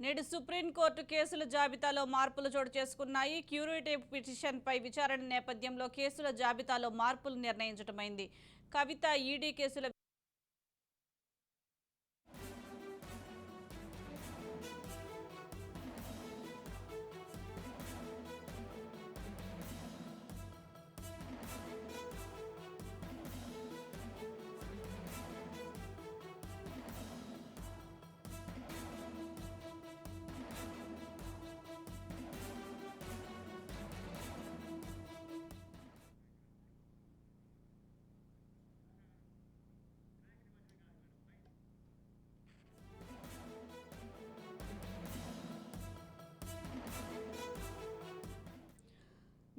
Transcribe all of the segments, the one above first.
నేడు సుప్రీంకోర్టు కేసుల జాబితాలో మార్పులు చోటు చేసుకున్నాయి. క్యూరేటివ్ పిటిషన్పై విచారణ నేపథ్యంలో కేసుల జాబితాలో మార్పులు నిర్ణయించడమైంది కవిత ఈడీ కేసుల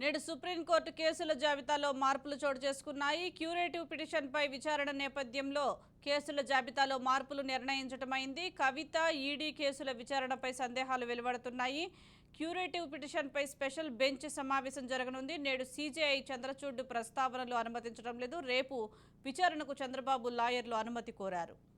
నేడు సుప్రీంకోర్టు కేసుల జాబితాలో మార్పులు చోటు చేసుకున్నాయి. క్యూరేటివ్ పిటిషన్పై విచారణ నేపథ్యంలో కేసుల జాబితాలో మార్పులు నిర్ణయించటమైంది. కవిత ఈడీ కేసుల విచారణపై సందేహాలు వెలువడుతున్నాయి. క్యూరేటివ్ పిటిషన్పై స్పెషల్ బెంచ్ సమావేశం జరగనుంది. నేడు సీజేఐ చంద్రచూడ్ ప్రస్తావనలు అనుమతించడం లేదు. రేపు విచారణకు చంద్రబాబు లాయర్లు అనుమతి కోరారు.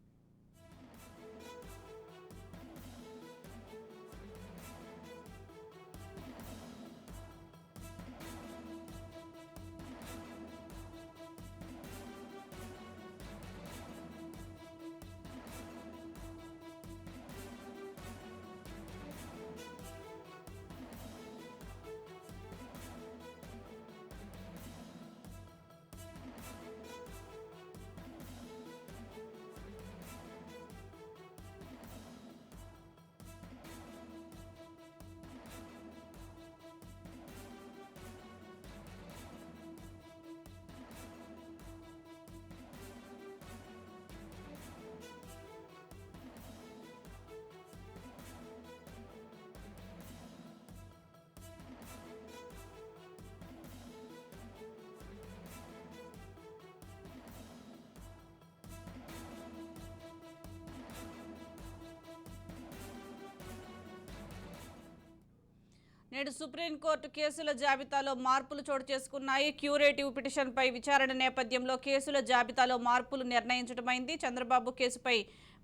నేడు సుప్రీంకోర్టు కేసుల జాబితాలో మార్పులు చోటు చేసుకున్నాయి. క్యూరేటివ్ పిటిషన్పై విచారణ నేపథ్యంలో కేసుల జాబితాలో మార్పులు నిర్ణయించడమైంది. చంద్రబాబు కేసుపై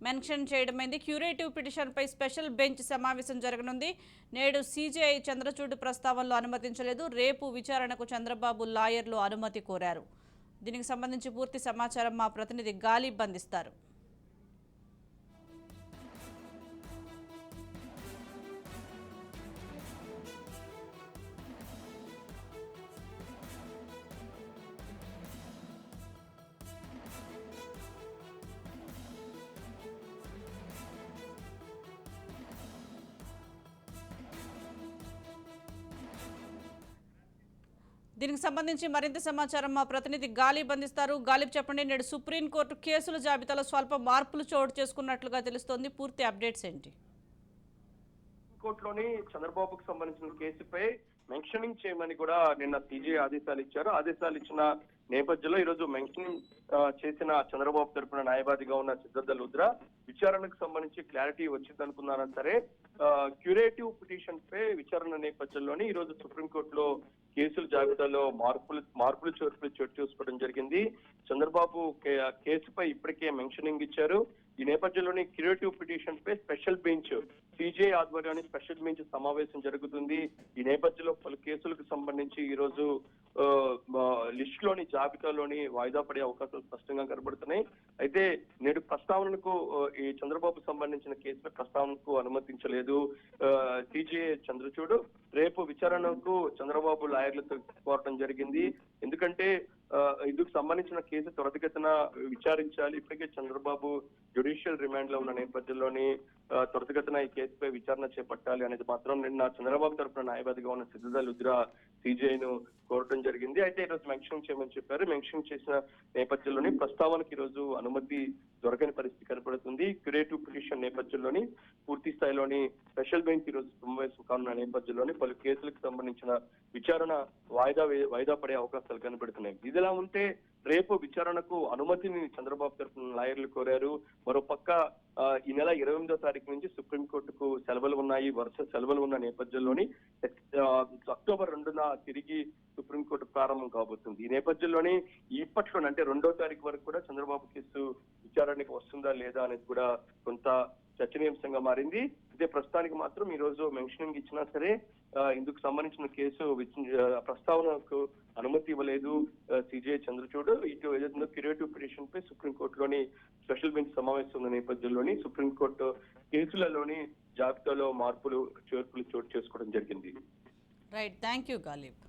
మెన్షన్ చేయడమైంది. క్యూరేటివ్ పిటిషన్పై స్పెషల్ బెంచ్ సమావేశం జరగనుంది. నేడు సీజేఐ చంద్రచూడు ప్రస్తావనలో అనుమతించలేదు. రేపు విచారణకు చంద్రబాబు లాయర్లు అనుమతి కోరారు. దీనికి సంబంధించి పూర్తి సమాచారం మా ప్రతినిధి గాలి బంధిస్తారు. దీనికి సంబంధించి మరింత సమాచారం మా ప్రతినిధి గాలిబ్ అందిస్తారు గాలిబ్ చెప్పండి నేడు సుప్రీంకోర్టు కేసుల జాబితాలో స్వల్ప మార్పులు చోటు చేసుకున్నట్లుగా తెలుస్తోంది. పూర్తి అప్డేట్స్ ఏంటి? కోర్టులోని చంద్రబాబుకు సంబంధించిన కేసుపై మెన్షనింగ్ చేయమని కూడా నిన్న సీజే ఆదేశాలు ఇచ్చారు. ఆదేశాలు ఇచ్చిన నేపథ్యంలో ఈ రోజు మెన్షనింగ్ చేసిన చంద్రబాబు తరపున న్యాయవాదిగా ఉన్న సిద్ధార్థ లుద్ర విచారణకు సంబంధించి క్లారిటీ వచ్చిందనుకున్నారని సరే క్యూరేటివ్ పిటిషన్ పై విచారణ నేపథ్యంలోని ఈ రోజు సుప్రీంకోర్టులో కేసుల జాబితాలో మార్పులు మార్పులు చోటు చోటు చూసుకోవడం జరిగింది. చంద్రబాబు కే- కేసుపై ఇప్పటికే మెన్షనింగ్ ఇచ్చారు. ఈ నేపథ్యంలోని క్రియేటివ్ పిటిషన్ పై స్పెషల్ బెంచ్ సిజే ఆధ్వర్యాన్ని స్పెషల్ బెంచ్ సమావేశం జరుగుతుంది. ఈ నేపథ్యంలో పలు కేసులకు సంబంధించి ఈ రోజు జాబితాలోని వాయిదా పడే అవకాశాలు స్పష్టంగా కనబడుతున్నాయి. అయితే నేడు ప్రస్తావనకు ఈ చంద్రబాబు సంబంధించిన కేసుల ప్రస్తావనకు అనుమతించలేదు. సిజే చంద్రచూడ్. రేపు విచారణకు చంద్రబాబు లాయర్లతో కోరడం జరిగింది. ఎందుకంటే ఇందుకు సంబంధించిన కేసు త్వరితగతిన విచారించాలి. ఇప్పటికే చంద్రబాబు జ్యుడిషియల్ రిమాండ్లో ఉన్న నేపథ్యంలోని ఆ, త్వరితగతిన ఈ కేసుపై విచారణ చేపట్టాలి అనేది మాత్రం నిన్న చంద్రబాబు తరపున న్యాయవాదిగా ఉన్న సిద్ధుదా లుద్రా సిజేఐ ను కోరటం జరిగింది. అయితే ఈరోజు మెన్షన్ చేయమని చెప్పారు. మెన్షన్ చేసిన నేపథ్యంలోని ప్రస్తావనకి ఈరోజు రోజు అనుమతి దొరకని పరిస్థితి కనపడుతుంది. క్రియేటివ్ పిటిషన్ నేపథ్యంలోని పూర్తి స్థాయిలోని స్పెషల్ బెంచ్ ఈరోజు రోజు సమావేశం కానున్న నేపథ్యంలోని పలు కేసులకు సంబంధించిన విచారణ వాయిదా వాయిదా పడే అవకాశాలు కనబడుతున్నాయి ఇదిలా ఉంటే రేపు విచారణకు అనుమతిని చంద్రబాబు తరఫున లాయర్లు కోరారు. మరో పక్క ఈ నెల ఇరవై ఎనిమిదో తారీఖు నుంచి సుప్రీంకోర్టుకు సెలవులు ఉన్నాయి. వరుస సెలవులు ఉన్న నేపథ్యంలోని అక్టోబర్ రెండున తిరిగి సుప్రీంకోర్టు ప్రారంభం కాబోతుంది. ఈ నేపథ్యంలోనే ఇప్పట్లోనే అంటే రెండో తారీఖు వరకు కూడా చంద్రబాబు కేసు విచారణకు వస్తుందా లేదా అనేది కూడా కొంత చర్చనీయాంశంగా మారింది. అయితే ప్రస్తుతానికి మాత్రం ఈ రోజు మెన్షనింగ్ ఇచ్చినా సరే ఇందుకు సంబంధించిన కేసు ప్రస్తావనకు అనుమతి ఇవ్వలేదు సిజే చంద్రచూడ్. ఇటు ఏదైతుందో క్యూరేటివ్ పిటిషన్ పై సుప్రీంకోర్టులోని స్పెషల్ బెంచ్ సమావేశం ఉన్న నేపథ్యంలోని సుప్రీంకోర్టు కేసులలోని జాబితాలో మార్పులు చేర్పులు చోటు చేసుకోవడం జరిగింది. Right thank you Ghalib